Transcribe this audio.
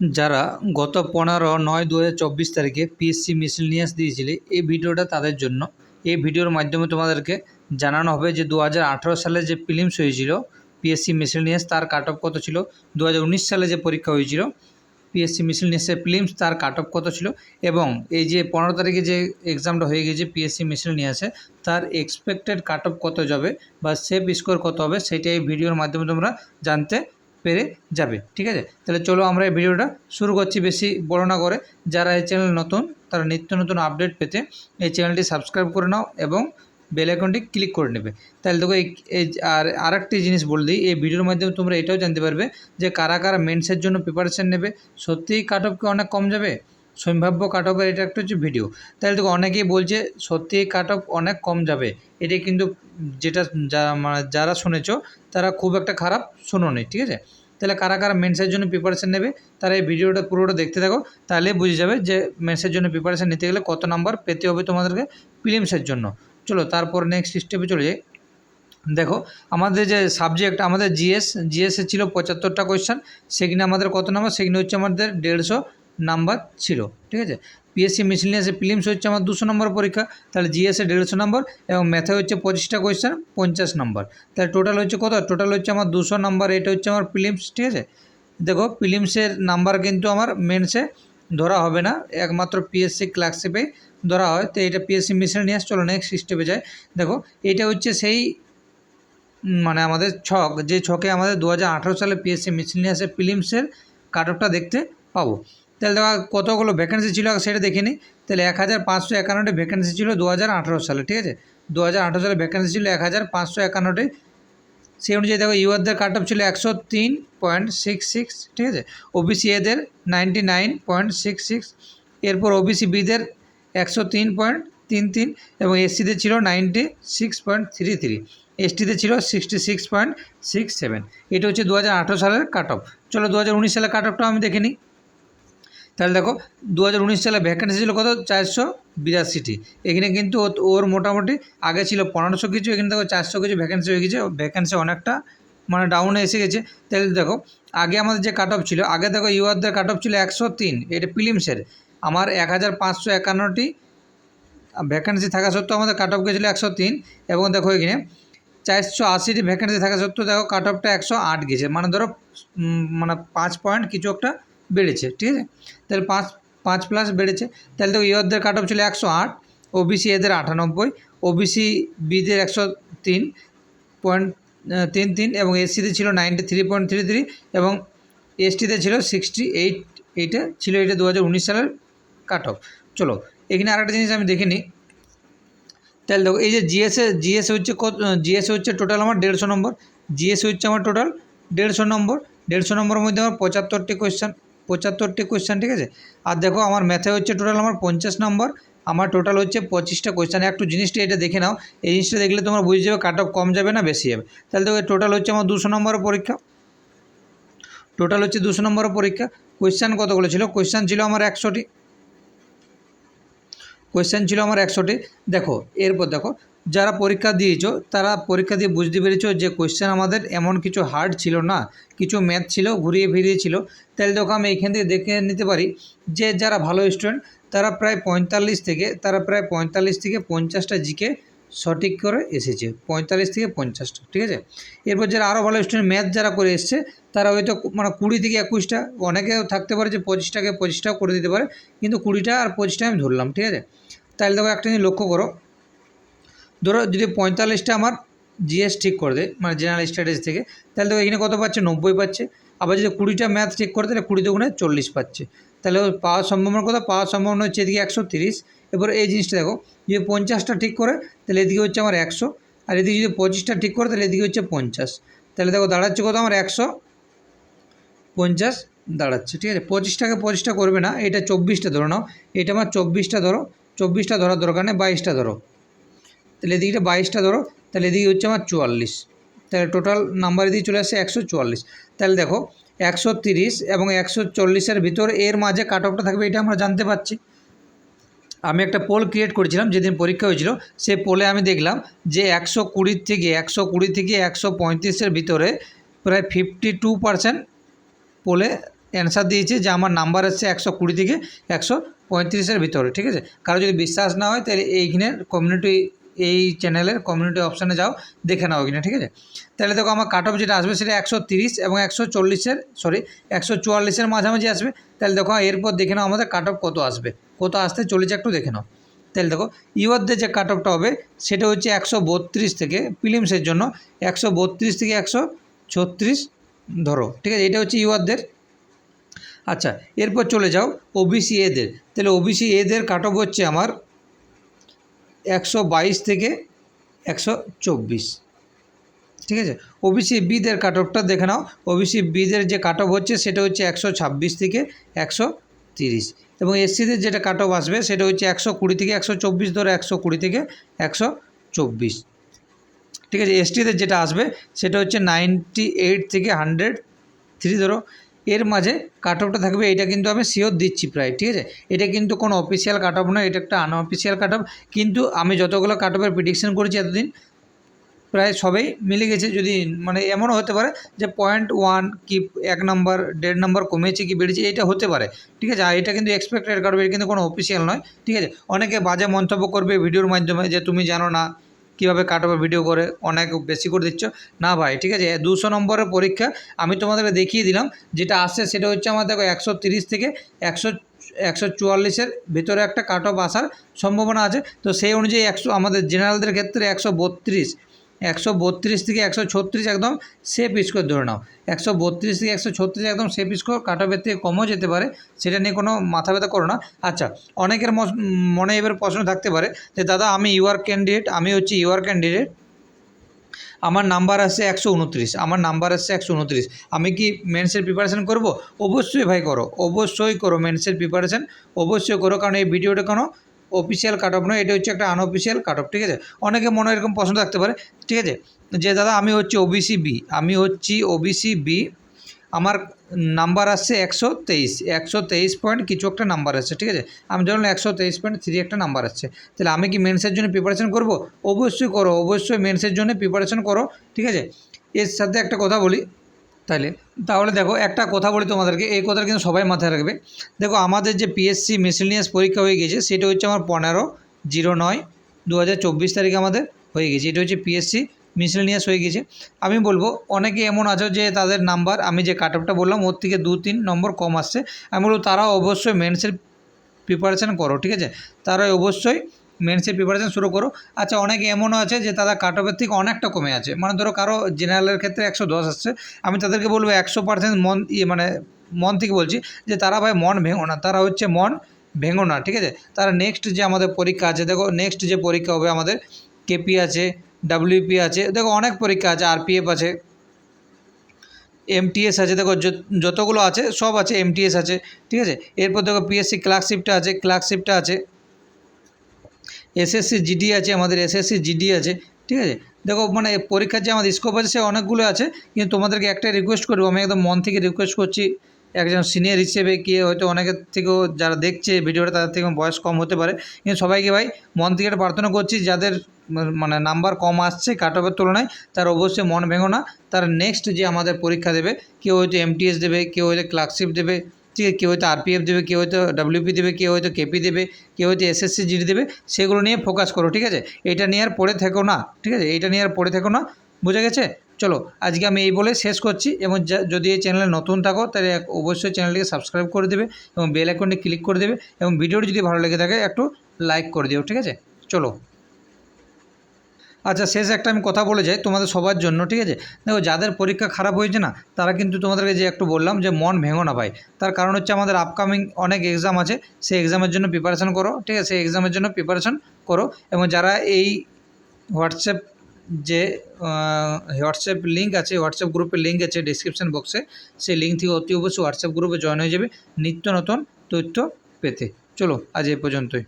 যারা গত পনেরো, নয় দু হাজার চব্বিশ তারিখে পিএসসি মিসেলিনিয়াস দিয়েছিলে এই ভিডিওটা তাদের জন্য। এই ভিডিওর মাধ্যমে তোমাদেরকে জানানো হবে যে দু হাজার আঠেরো সালে যে ফিলিমস হয়েছিল পিএসসি মিসেলিনিয়াস তার কাট অফ কত ছিল দু হাজার উনিশ সালে যে পরীক্ষা হয়েছিল পিএসসি মিসেলিনিয়াসের ফিলিমস তার কাট অফ কত ছিল, এবং এই যে পনেরো তারিখে যে এক্সামটা হয়ে গেছে পিএসসি মিসেলিনিয়াসে তার এক্সপেক্টেড কাট অফ কত যাবে বা সেফ স্কোর কত হবে, সেটা এই ভিডিওর মাধ্যমে তোমরা জানতে পেরে যাবে, ঠিক আছে? তাহলে চলো আমরা এই ভিডিওটা শুরু করছি বেশি বড় না করে। যারা এই চ্যানেল নতুন, তারা নিত্য নতুন আপডেট পেতে এই চ্যানেলটি সাবস্ক্রাইব করে নাও এবং বেল আইকনটি ক্লিক করে নেবে। তাহলে দেখো এই আর, আরেকটি জিনিস বলে দিই, এই ভিডিওর মাধ্যমে তোমরা এটাও জানতে পারবে যে কারা কারা মেন্সের জন্য প্রিপারেশান নেবে। সত্যিই কাট অফ কি অনেক কম যাবে? সম্ভাব্য কাট অফের এটা একটা হচ্ছে ভিডিও তাহলে দেখো, অনেকেই বলছে সত্যিই কাট অফ অনেক কম যাবে। এটা কিন্তু যেটা যা মানে যারা শুনেছো, তারা খুব একটা খারাপ শোনোনি ঠিক আছে? তাহলে কারা কারা মেন্সের জন্য প্রিপারেশান নেবে, তারা এই ভিডিওটা পুরোটা দেখতে থাকো, তাহলে বুঝে যাবে যে মেন্সের জন্য প্রিপারেশান নিতে গেলে কত নাম্বার পেতে হবে তোমাদেরকে প্রিলিমসের জন্য। চলো, তারপর নেক্সট স্টেপে চলে যাই। দেখো, আমাদের যে সাবজেক্ট আমাদের জিএস জিএসে ছিল পঁচাত্তরটা কোয়েশ্চেন সেখানে আমাদের কত নাম্বার সেখানে হচ্ছে আমাদের দেড়শো। নাম্বার ছিল, ঠিক আছে? পিএসসি মিসলিনিয়াসে ফিলিমস হচ্ছে আমার দুশো নম্বর পরীক্ষা, তাহলে জিএসে দেড়শো নম্বর এবং ম্যাথে হচ্ছে পঁচিশটা কোয়েশ্চান পঞ্চাশ নম্বর। তাহলে টোটাল হচ্ছে কত? টোটাল হচ্ছে আমার দুশো নম্বর, এটা হচ্ছে আমার ফিলিমস ঠিক আছে? দেখো ফিলিমসের নাম্বার কিন্তু আমার মেন্সে ধরা হবে না, একমাত্র পিএসসি ক্লার্কশিপেই ধরা হয়, তো এটা পিএসসি মিসলিনিয়াস চলো নেক্সট স্টেপে যায় দেখো, এটা হচ্ছে সেই মানে আমাদের ছক, যে ছকে আমাদের দু হাজার আঠারো সালে পিএসসি মিসলিনিয়াসের ফিলিমসের কাট অফটা দেখতে পাবো। তাহলে দেখা, কতগুলো ভ্যাকেন্সি ছিল সেটা দেখে নিই তাহলে এক হাজার পাঁচশো একান্নটি ভ্যাকেন্সি ছিল দু হাজার আঠারো সালে, ঠিক আছে? দু হাজার আঠারো সালে ভ্যাকেন্সি ছিল এক হাজার পাঁচশো একান্নটি। সেই অনুযায়ী দেখো ইউআরদের কাট অফ ছিল একশো তিন পয়েন্ট সিক্স সিক্স, ঠিক আছে? ওবিসি এদের ninety nine point six six, এরপর ওবিসি বিদের একশো তিন পয়েন্ট তিন তিন, এবং এসসিদের ছিল ninety six point three three এসটিতে ছিল sixty six point six seven. এটা হচ্ছে দু হাজার আঠেরো সালের কাট অফ চলো দু হাজার উনিশ সালের কাট অফটাও আমি দেখে নিই। তাহলে দেখো দু হাজার উনিশ সালে ভ্যাকেন্সি ছিল কত? চারশো বিরাশিটি। এখানে কিন্তু ওর মোটামুটি আগে ছিল পনেরোশো কিছু, এখানে দেখো চারশো কিছু ভ্যাকেন্সি হয়ে গেছে। ভ্যাকেন্সি অনেকটা মানে ডাউনে এসে গেছে। তাহলে দেখো, আগে আমাদের যে কাট অফ ছিল, আগে দেখো ইউআরদের কাট অফ ছিল একশো তিন, এটা ফিলিমসের আমার এক হাজার পাঁচশো একান্নটি ভ্যাকেন্সি থাকা সত্ত্বেও আমাদের কাট অফ গেছিল একশো তিন, এবং দেখো এখানে চারশো আশিটি ভ্যাকেন্সি থাকা সত্ত্বেও দেখো কাট অফটা একশো আট গেছে। মানে ধরো মানে পাঁচ পয়েন্ট কিছু একটা বেড়েছে, ঠিক আছে? তাহলে পাঁচ পাঁচ প্লাস বেড়েছে। তাহলে দেখো ইয়রদের কাট অফ ছিল একশো আট ওবিসি এদের আটানব্বই ওবিসি বিদের একশো তিন পয়েন্ট তিন তিন, এবং এসসিতে ছিল ninety three point three three এবং এসটিতে ছিল সিক্সটি এইট এইটা ছিল এটা দু হাজার উনিশ সালের কাট অফ চলো, এখানে আরেকটা জিনিস আমি দেখে নিই। তাহলে দেখো, এই যে জিএসএ জিএস হচ্ছে কত জিএস হচ্ছে টোটাল আমার দেড়শো নম্বর। জিএস হচ্ছে আমার টোটাল দেড়শো নম্বর। দেড়শো নম্বরের মধ্যে আমার পঁচাত্তরটি কোয়েশ্চান পঁচাত্তরটি কোয়েশ্চান ঠিক আছে? আর দেখো, আমার ম্যাথে হচ্ছে টোটাল আমার পঞ্চাশ নম্বর আমার টোটাল হচ্ছে পঁচিশটা কোয়েশ্চান একটু জিনিসটা এটা দেখে নাও, এই জিনিসটা দেখলে তোমরা বুঝে যাবে কাট অফ কম যাবে না বেশি যাবে। তাহলে দেখো টোটাল হচ্ছে আমার দুশো নম্বরের পরীক্ষা। টোটাল হচ্ছে দুশো নম্বরের পরীক্ষা। কোয়েশ্চান কতগুলো ছিল? কোয়েশ্চান ছিল আমার একশোটি। কোয়েশ্চেন ছিল আমার একশোটি। দেখো, এরপর দেখো যারা পরীক্ষা দিয়েছ, তারা পরীক্ষা দিয়ে বুঝতে পেরেছ যে কোয়েশ্চেন আমাদের এমন কিছু হার্ড ছিল না, কিছু ম্যাথ ছিল, ঘুরিয়ে ফিরিয়ে ছিল। তাহলে দেখো আমি এখান থেকে দেখে নিতে পারি যে যারা ভালো স্টুডেন্ট তারা প্রায় পঁয়তাল্লিশ থেকে, তারা প্রায় পঁয়তাল্লিশ থেকে পঞ্চাশটা জিকে সঠিক করে এসেছে। পঁয়তাল্লিশ থেকে পঞ্চাশটা, ঠিক আছে? এরপর যারা আরও ভালো স্টুডেন্ট ম্যাথ যারা করে এসছে, তারা হয়তো মানে কুড়ি থেকে একুশটা, অনেকেও থাকতে পারে যে পঁচিশটাকে পঁচিশটাও করে দিতে পারে, কিন্তু কুড়িটা আর পঁচিশটা আমি ধরলাম, ঠিক আছে? তাহলে দেখো একটা জিনিস লক্ষ্য করো ধরো যদি পঁয়তাল্লিশটা আমার জিএস ঠিক করে দেয় মানে জেনারেল স্টাডিজ থেকে, তাহলে দেখো এখানে কত পাচ্ছে? নব্বই পাচ্ছে। আবার যদি কুড়িটা ম্যাথ ঠিক করে, তাহলে কুড়ি দুগুণে চল্লিশ পাচ্ছে। তাহলে পাওয়ার সম্ভাবনা কথা, পাওয়ার সম্ভাবনা হচ্ছে এদিকে একশো তিরিশ। এবার এই জিনিসটা দেখো, যদি পঞ্চাশটা ঠিক করে, তাহলে এদিকে হচ্ছে আমার একশো। আর এদিকে যদি পঁচিশটা ঠিক করে, তাহলে এদিকে হচ্ছে পঞ্চাশ। তাহলে দেখো দাঁড়াচ্ছে কত আমার একশো? পঞ্চাশ দাঁড়াচ্ছে, ঠিক আছে? পঁচিশটাকে পঁচিশটা করবে না, এটা চব্বিশটা ধরো নাও। এটা আমার চব্বিশটা ধরো, চব্বিশটা ধরার দরকার নেই, বাইশটা ধরো। তাহলে এদিকটা বাইশটা ধরো, তাহলে এদিকে হচ্ছে আমার চুয়াল্লিশ। তাহলে টোটাল নাম্বার এদিকে চলে আসছে একশো চুয়াল্লিশ। তাহলে দেখো, একশো তিরিশ এবং একশো চল্লিশের ভিতর এর মাঝে কাট অফটা থাকবে, এটা আমরা জানতে পারছি। আমি একটা পোল ক্রিয়েট করেছিলাম, যেদিন পরীক্ষা হয়েছিল, সেই পোলে আমি দেখলাম যে একশো কুড়ির থেকে, একশো কুড়ি থেকে একশো পঁয়ত্রিশের ভিতরে প্রায় ফিফটি টু পারসেন্ট পোলে অ্যান্সার দিয়েছে যে আমার নাম্বার এসছে একশো কুড়ি থেকে একশো পঁয়ত্রিশের ভিতরে, ঠিক আছে? কারও যদি বিশ্বাস না হয়, তাহলে এইখানের কমিউনিটি এই চ্যানেলের কমিউনিটি অপশানে যাও, দেখে নাও ওইখানে, ঠিক আছে? তাহলে দেখো আমার কাট অফ যেটা আসবে সেটা একশো তিরিশ এবং একশো চল্লিশের সরি একশো চুয়াল্লিশের মাঝামাঝি আসবে। তাহলে দেখো এরপর দেখে নাও আমাদের কাট অফ কত আসবে। কত আসতে চলেছে একটু দেখে নাও। তাহলে দেখো ইউরদের যে কাট অফটা হবে, সেটা হচ্ছে একশো বত্রিশ থেকে ফিলিমসের জন্য একশো বত্রিশ থেকে একশো ছত্রিশ, ধরো, ঠিক আছে? এটা হচ্ছে ইউরদের আচ্ছা এরপর চলে যাও ওবিসি এদের তাহলে ওবিসি এদের কাট অফ হচ্ছে আমার একশো বাইশ থেকে একশো চব্বিশ। ঠিক আছে? ওবিসি বিদের কাট অফটা দেখে নাও। ওবিসি বিদের যে কাট অফ হচ্ছে, সেটা হচ্ছে একশো ছাব্বিশ থেকে একশো তিরিশ। এবং এসসিদের যেটা কাট অফ আসবে, সেটা হচ্ছে একশো কুড়ি থেকে একশো চব্বিশ ধরো একশো কুড়ি থেকে একশো চব্বিশ। ঠিক আছে? এসটিদের যেটা আসবে, সেটা হচ্ছে নাইনটি এইট থেকে হান্ড্রেড থ্রি ধরো। এর মাঝে কাট অফটা থাকবে, এটা কিন্তু আমি শিওর দিচ্ছি প্রায়, ঠিক আছে? এটা কিন্তু কোনো অফিসিয়াল কাট অফ নয়, এটা একটা আনঅফিসিয়াল কাট অফ কিন্তু আমি যতগুলো কাট অফের প্রিডিকশন করেছি এতদিন, প্রায় সবাই মিলে গেছে, যদি মানে এমনও হতে পারে যে পয়েন্ট ওয়ান কি এক নাম্বার দেড় নম্বর কমেছে কি বেড়েছে, এটা হতে পারে, ঠিক আছে? আর এটা কিন্তু এক্সপেক্টেড কাট অফ এটা কিন্তু কোনো অফিসিয়াল নয়, ঠিক আছে? অনেকে বাজে মন্তব্য করবে ভিডিওর মাধ্যমে যে তুমি জানো না কীভাবে কাট ভিডিও করে, অনেক বেশি করে দিচ্ছ। না ভাই, ঠিক আছে, দুশো নম্বরের পরীক্ষা আমি তোমাদেরকে দেখিয়ে দিলাম। যেটা আসছে সেটা হচ্ছে আমার দেখো একশো থেকে একশো একশো চুয়াল্লিশের ভিতরে একটা কাট অফ আসার সম্ভাবনা আছে। তো সেই অনুযায়ী একশো, আমাদের জেনারেলদের ক্ষেত্রে একশো বত্রিশ। একশো বত্রিশ থেকে একশো ছত্রিশ একদম সেফ স্কোর ধরে নাও। একশো বত্রিশ থেকে একশো ছত্রিশ একদম সেফ স্কোর কাট অফের থেকে কমও যেতে পারে, সেটা নিয়ে কোনো মাথা ব্যথা করো না। আচ্ছা অনেকের মনে এবার প্রশ্ন থাকতে পারে যে, দাদা, আমি ইউআর ক্যান্ডিডেট আমি হচ্ছি ইউআর ক্যান্ডিডেট আমার নাম্বার আসছে একশো উনত্রিশ, আমার নাম্বার আসছে একশো উনত্রিশ, আমি কি মেন্সের প্রিপারেশন করব? অবশ্যই ভাই করো, অবশ্যই করো মেন্সের প্রিপারেশান অবশ্যই করো, কারণ এই ভিডিওটা কোনো অফিসিয়াল কাট অফ নয়, এটা হচ্ছে একটা আনঅফিসিয়াল কাট অফ ঠিক আছে? অনেকে মনে এরকম পছন্দ থাকতে পারে, ঠিক আছে? যে দাদা, আমি হচ্ছি ওবিসি বি আমি হচ্ছি ওবিসি বি আমার নাম্বার আসছে একশো তেইশ একশো তেইশ পয়েন্ট কিছু একটা নাম্বার আসছে, ঠিক আছে? আমি ধরুন একশো তেইশ পয়েন্ট থ্রি একটা নাম্বার আসছে, তাহলে আমি কি মেন্সের জন্য প্রিপারেশন করব? অবশ্যই করো, অবশ্যই মেন্সের জন্য প্রিপারেশন করো, ঠিক আছে? এর সাথে একটা কথা বলি তাহলে তাহলে দেখো, একটা কথা বলি তোমাদেরকে, এই কথাটা কিন্তু সবাই মাথায় রাখবে। দেখো, আমাদের যে পিএসসি মিসেলিনিয়াস পরীক্ষা হয়ে গেছে সেটা হচ্ছে আমার পনেরো, জিরো নয় দু তারিখে আমাদের হয়ে গেছে এটা হচ্ছে পিএসসি মিসেলিনিয়াস হয়ে গেছে আমি বলব, অনেকে এমন আছে যে তাদের নাম্বার, আমি যে কাট অফটা বললাম, ওর থেকে দু, তিন নম্বর কম আসছে। আমি বলব তারা অবশ্যই মেন্সের প্রিপারেশান করো, ঠিক আছে? তারা অবশ্যই মেন্সের প্রিপারেশান শুরু করো। আচ্ছা অনেকে এমনও আছে যে তারা কাট অফের থেকে অনেকটা কমে আছে। মানে ধরো কারও জেনারেলের ক্ষেত্রে একশো দশ আসছে। আমি তাদেরকে বলব একশো পার্সেন্ট মন ইয়ে মানে মন থেকে বলছি যে তারা ভাই মন ভেঙো না। তারা হচ্ছে মন ভেঙো না, ঠিক আছে? তারা নেক্সট যে আমাদের পরীক্ষা আছে, দেখো নেক্সট যে পরীক্ষা হবে আমাদের কেপি আছে ডাব্লিউপি আছে, দেখো অনেক পরীক্ষা আছে আরপিএফ আছে এমটিএস আছে, দেখো যতগুলো আছে সব আছে এমটিএস আছে, ঠিক আছে? এরপর দেখো পিএসসি ক্লার্কশিপটা আছে ক্লার্কশিপটা আছে। এসএসসি জিডি আছে, আমাদের এসএসসি জিডি আছে, ঠিক আছে? দেখো মানে পরীক্ষার যে আমাদের স্কোপ আছে, সে অনেকগুলো আছে, কিন্তু তোমাদেরকে একটাই রিকোয়েস্ট করব, আমি একদম মন থেকে রিকোয়েস্ট করছি, একজন সিনিয়র হিসেবে কি হয়তো অনেকের থেকেও যারা দেখছে ভিডিওটা তাদের থেকে বয়স কম হতে পারে, কিন্তু সবাইকে ভাই মন থেকে একটা প্রার্থনা করছি, যাদের মানে নাম্বার কম আসছে কাট অফের তুলনায়, তার অবশ্যই মন ভেঙো না, তার নেক্সট যে আমাদের পরীক্ষা দেবে, কেউ হয়তো এমটিএস দেবে, কেউ হয়তো ক্লার্কশিপ দেবে ঠিক আছে, কেউ হয়তো আরপিএফ দেবে, কেউ হয়তো ডাব্লিউপি দেবে, কেউ হয়তো কেপি দেবে, কেউ হয়তো এসএসসি জিডি দেবে, সেগুলো নিয়ে ফোকাস করো, ঠিক আছে? এটা নিয়ে আর পড়ে থেকো না, ঠিক আছে? এটা নিয়ে আর পড়ে থেকো না, বুঝে গেছে? চলো, আজকে আমি এই বলে শেষ করছি, এবং যদি এই চ্যানেলে নতুন থাকো, তাহলে অবশ্যই চ্যানেলটিকে সাবস্ক্রাইব করে দেবে, এবং বেল আইকনটি ক্লিক করে দেবে, এবং ভিডিওটি যদি ভালো লেগে থাকে, একটু লাইক করে দিও, ঠিক আছে? চলো। আচ্ছা শেষ একটা আমি কথা বলে যাই তোমাদের সবার জন্য, ঠিক আছে? দেখো, যাদের পরীক্ষা খারাপ হয়েছে না, তারা কিন্তু তোমাদেরকে যে একটু বললাম যে মন ভেঙো না ভাই। তার কারণ হচ্ছে আমাদের আপকামিং অনেক এক্সাম আছে, সেই এক্সামের জন্য প্রিপারেশন করো, ঠিক আছে? সেই এক্সামের জন্য প্রিপারেশন করো এবং যারা এই হোয়াটসঅ্যাপ যে হোয়াটসঅ্যাপ লিঙ্ক আছে হোয়াটসঅ্যাপ গ্রুপের লিঙ্ক আছে ডিসক্রিপশন বক্সে সেই লিঙ্ক থেকে অতি অবশ্যই হোয়াটসঅ্যাপ গ্রুপে জয়েন হয়ে যাবে নিত্য নতুন তথ্য পেতে। চলো, আজ এ পর্যন্তই।